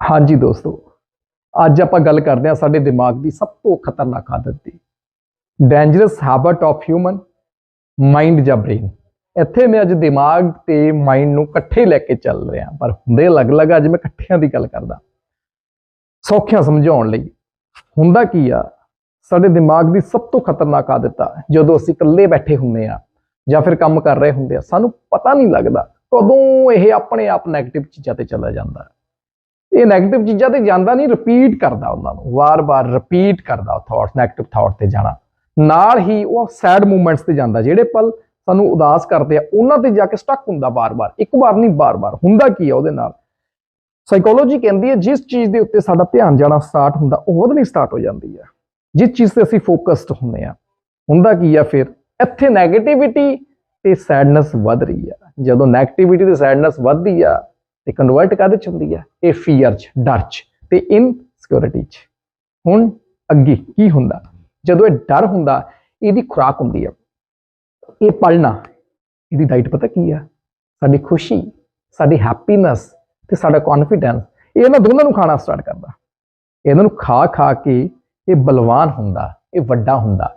ਹਾਂਜੀ ਦੋਸਤੋ, ਅੱਜ ਆਪਾਂ ਗੱਲ ਕਰਦੇ ਹਾਂ ਸਾਡੇ ਦਿਮਾਗ ਦੀ ਸਭ ਤੋਂ ਖਤਰਨਾਕ ਆਦਤ ਦੀ। Dangerous habit of human mind ਜਾਂ ਬ੍ਰੇਨ ਇੱਥੇ ਮੈਂ ਅੱਜ ਦਿਮਾਗ ਤੇ ਮਾਈਂਡ ਨੂੰ ਇਕੱਠੇ ਲੈ ਕੇ ਚੱਲ ਰਿਹਾ, ਪਰ ਹੁੰਦੇ ਅਲੱਗ-ਅਲੱਗ ਅੱਜ ਮੈਂ ਇਕੱਠਿਆਂ ਦੀ ਗੱਲ ਕਰਦਾ। ਸੌਖਿਆਂ ਸਮਝਾਉਣ ਲਈ, ਹੁੰਦਾ ਕੀ ਆ, ਸਾਡੇ ਦਿਮਾਗ ਦੀ ਸਭ ਤੋਂ ਖਤਰਨਾਕ ਆਦਤ ਆ, ਜਦੋਂ ਅਸੀਂ ਇਕੱਲੇ ਬੈਠੇ ਹੁੰਦੇ ਆ ਜਾਂ ਫਿਰ ਕੰਮ ਕਰ ਰਹੇ ਹੁੰਦੇ ਆ ਸਾਨੂੰ ਪਤਾ ਨਹੀਂ ਲੱਗਦਾ ਕਦੋਂ ਇਹ ਆਪਣੇ ਆਪ 네ਗੇਟਿਵ ਚੀਜ਼ਾਂ ਤੇ ਚਲਾ ਜਾਂਦਾ। ਇਹ 네ਗੇਟਿਵ ਚੀਜ਼ਾਂ ਤੇ ਜਾਂਦਾ ਨਹੀਂ ਰਿਪੀਟ ਕਰਦਾ ਉਹਨਾਂ ਨੂੰ ਵਾਰ-ਵਾਰ ਰਿਪੀਟ ਕਰਦਾ ਥਾਟਸ 네ਗੇਟਿਵ ਥਾਟ ਤੇ ਜਾਣਾ। ਨਾਲ ਹੀ ਉਹ ਸੈਡ ਮੂਮੈਂਟਸ ਤੇ ਜਾਂਦਾ, ਜਿਹੜੇ ਪਲ ਸਾਨੂੰ ਉਦਾਸ ਕਰਦੇ ਆ, ਉਹਨਾਂ ਤੇ ਜਾ ਕੇ ਸਟਕ ਹੁੰਦਾ ਵਾਰ-ਵਾਰ ਇੱਕ ਵਾਰ ਨਹੀਂ ਵਾਰ-ਵਾਰ ਹੁੰਦਾ ਕੀ ਆ ਉਹਦੇ ਨਾਲ? ਸਾਈਕੋਲੋਜੀ ਕਹਿੰਦੀ ਹੈ, ਜਿਸ ਚੀਜ਼ ਦੇ ਉੱਤੇ ਸਾਡਾ ਧਿਆਨ ਜਾਣਾ ਸਟਾਰਟ ਹੁੰਦਾ, ਉਹ ਉਹਦੇ ਨਹੀਂ ਸਟਾਰਟ ਹੋ ਜਾਂਦੀ ਆ ਜਿਸ ਚੀਜ਼ ਤੇ ਅਸੀਂ ਫੋਕਸਡ ਹੁੰਨੇ ਆ ਹੁੰਦਾ ਕੀ ਆ ਫਿਰ? ਇੱਥੇ 네ਗੇਟਿਵਿਟੀ ਤੇ ਸੈਡਨੈਸ ਵੱਧ ਰਹੀ ਆ। ਜਦੋਂ 네ਗੇਟਿਵਿਟੀ ਤੇ ਸੈਡਨੈਸ ਵੱਧਦੀ ਆ ਤੇ ਕਨਵਰਟ ਕਾਹਦੇ ਚ ਹੁੰਦੀ ਆ? ਇਹ ਫੀਅਰ ਚ, ਡਰ ਚ ਤੇ ਇਨਸਿਕਿਉਰਿਟੀ ਚ। ਹੁਣ ਅੱਗੇ ਕੀ ਹੁੰਦਾ? ਜਦੋਂ ਇਹ ਡਰ ਹੁੰਦਾ, ਇਹਦੀ ਖੁਰਾਕ ਹੁੰਦੀ ਆ। ਇਹ ਪਲਣਾ ਇਹਦੀ ਡਾਈਟ ਪਤਾ ਕੀ ਆ? ਸਾਡੀ ਖੁਸ਼ੀ, ਸਾਡੀ ਹੈਪੀਨੈਸ ਤੇ ਸਾਡਾ ਕੌਨਫੀਡੈਂਸ ਇਹਨਾਂ ਦੋਨਾਂ ਨੂੰ ਖਾਣਾ ਸਟਾਰਟ ਕਰਦਾ। ਇਹਨਾਂ ਨੂੰ ਖਾ ਖਾ ਕੇ ਇਹ ਬਲਵਾਨ ਹੁੰਦਾ, ਇਹ ਵੱਡਾ ਹੁੰਦਾ।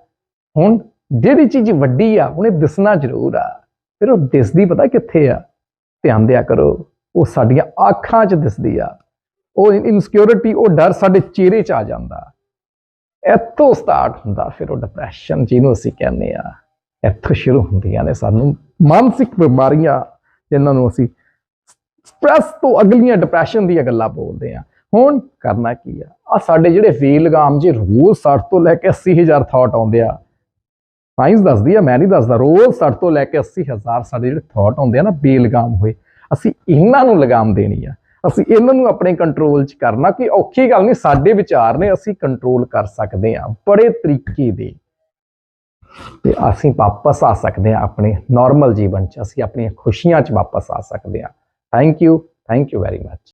ਹੁਣ ਜਿਹੜੀ ਚੀਜ਼ ਵੱਡੀ ਆ ਉਹਨੇ ਦਿਸਣਾ ਜ਼ਰੂਰ ਆ। ਫਿਰ ਉਹ ਦਿਸਦੀ ਪਤਾ ਕਿੱਥੇ ਆ? ਧਿਆਨ ਦਿਆ ਕਰੋ। ਉਹ ਸਾਡੀਆਂ ਅੱਖਾਂ 'ਚ ਦਿਸਦੀ ਆ। ਉਹ ਇਨਸਿਕਿਉਰਿਟੀ ਉਹ ਡਰ ਸਾਡੇ ਚਿਹਰੇ 'ਚ ਆ ਜਾਂਦਾ। ਇੱਥੋਂ ਸਟਾਰਟ ਹੁੰਦਾ, ਫਿਰ ਉਹ ਡਿਪਰੈਸ਼ਨ ਜਿਹਨੂੰ ਅਸੀਂ ਕਹਿੰਦੇ ਆ। ਇੱਥੋਂ ਸ਼ੁਰੂ ਹੁੰਦੀਆਂ ਨੇ ਸਾਨੂੰ ਮਾਨਸਿਕ ਬਿਮਾਰੀਆਂ, ਜਿਨ੍ਹਾਂ ਨੂੰ ਅਸੀਂ ਸਟ੍ਰੈਸ ਤੋਂ ਅਗਲੀਆਂ ਡਿਪਰੈਸ਼ਨ ਦੀਆਂ ਗੱਲਾਂ ਬੋਲਦੇ ਆ। ਹੁਣ ਕਰਨਾ ਕੀ ਆ? ਆ ਸਾਡੇ ਜਿਹੜੇ ਵੇਲਗਾਮ ਜੇ ਰੋਜ਼ 60 ਤੋਂ ਲੈ ਕੇ 80000 ਥਾਟ ਆਉਂਦੇ ਆ। ਸਾਇੰਸ ਦੱਸਦੀ ਆ, ਮੈਂ ਨਹੀਂ ਦੱਸਦਾ, ਰੋਜ਼ 60 ਤੋਂ ਲੈ ਕੇ 80000 ਸਾਡੇ ਜਿਹੜੇ ਥਾਟ ਆਉਂਦੇ ਆ ਨਾ, ਬੇਲਗਾਮ ਹੋਏ। ਅਸੀਂ ਇਹਨਾਂ ਨੂੰ ਲਗਾਮ ਦੇਣੀ ਆ। ਅਸੀਂ ਇਹਨਾਂ ਨੂੰ ਆਪਣੇ ਕੰਟਰੋਲ 'ਚ ਕਰਨਾ ਕਿ ਔਖੀ ਗੱਲ ਨਹੀਂ, ਸਾਡੇ ਵਿਚਾਰ ਨੇ ਅਸੀਂ ਕੰਟਰੋਲ ਕਰ ਸਕਦੇ ਆ, ਬੜੇ ਤਰੀਕੇ ਦੇ। ਤੇ ਅਸੀਂ ਵਾਪਸ ਆ ਸਕਦੇ ਆ ਆਪਣੇ ਨਾਰਮਲ ਜੀਵਨ 'ਚ, ਅਸੀਂ ਆਪਣੀਆਂ ਖੁਸ਼ੀਆਂ 'ਚ ਵਾਪਸ ਆ ਸਕਦੇ ਆ। Thank you thank you very much